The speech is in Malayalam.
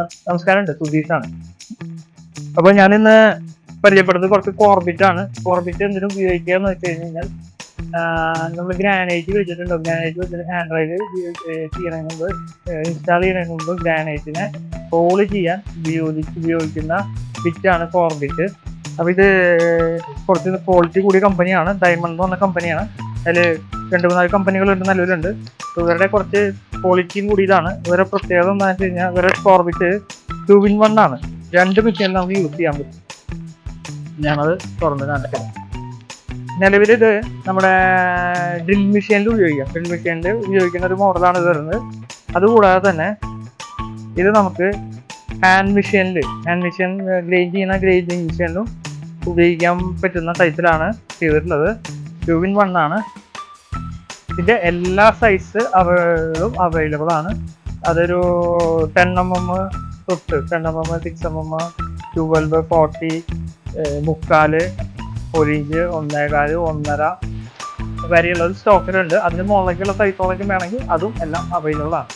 നമസ്കാരമുണ്ട്. സുധീഷാണ്. അപ്പൊ ഞാൻ ഇന്ന് പരിചയപ്പെടുന്നത് കുറച്ച് കോർബിറ്റ് ആണ്. കോർബിറ്റ് എന്തിനും ഉപയോഗിക്കുക എന്ന് വെച്ച് കഴിഞ്ഞാൽ നമ്മൾ ഗ്രാനൈറ്റ് വെച്ചിട്ടുണ്ട്. ഗ്രാനൈറ്റ് വെച്ചിട്ട് ആൻഡ്രോയിഡ് ചെയ്യണതിന് മുമ്പ് ഇൻസ്റ്റാൾ ചെയ്യുന്നതിന് മുമ്പ് ഗ്രാനൈറ്റിനെ കോൾ ചെയ്യാൻ ഉപയോഗിച്ച് ഉപയോഗിക്കുന്ന ബിറ്റാണ് കോർബിറ്റ് അപ്പൊ ഇത് കുറച്ച് ക്വാളിറ്റി കൂടിയ കമ്പനിയാണ് ഡയമണ്ട് എന്ന് പറഞ്ഞ കമ്പനിയാണ് അതിൽ രണ്ട് മൂന്നാൽ കമ്പനികളുണ്ട് നല്ലവരുണ്ട്. ഇവരുടെ കുറച്ച് ക്വാളിറ്റിയും കൂടി ഇതാണ്. ഇവരെ പ്രത്യേകത എന്താണെന്ന് വെച്ച് കഴിഞ്ഞാൽ ഇവരെ കോർബിറ്റ് ടു വിൻ വൺ ആണ്. രണ്ട് മെഷീനിൽ നമുക്ക് യൂസ് ചെയ്യാൻ പറ്റും. ഞാനത് തുറന്ന് കാണിക്കാം നിലവിൽ ഇത് നമ്മുടെ ഡ്രിൽ മെഷീനിൽ ഉപയോഗിക്കാം. ഡ്രിൽ മെഷീനിൽ ഉപയോഗിക്കുന്ന ഒരു മോഡലാണ് ഇത് വരുന്നത്. അതുകൂടാതെ തന്നെ ഇത് നമുക്ക് ഹാൻഡ് മെഷീനിൽ ഹാൻഡ് മെഷീൻ ഗ്രേഡ് ചെയ്യുന്ന ഗ്രൈൻഡിങ് മെഷീനിലും ഉപയോഗിക്കാൻ പറ്റുന്ന ടൈപ്പിലാണ് ചെയ്തിട്ടുള്ളത്. ടു ഇൻ വൺ ആണ്. ഇതിന്റെ എല്ലാ സൈസ് അവളും അവൈലബിൾ ആണ്. അതൊരു ടെൻ എം എം തൊട്ട് ten M M six M M twelve forty മുക്കാൽ ഒരു ഇഞ്ച് ഒന്നേകാൽ ഒന്നര വരെയുള്ളത് സ്റ്റോക്കിലുണ്ട് അതിന് മുകളിലേക്കുള്ള സൈസുകളൊക്കെ വേണമെങ്കിൽ അതും എല്ലാം അവൈലബിൾ ആണ്.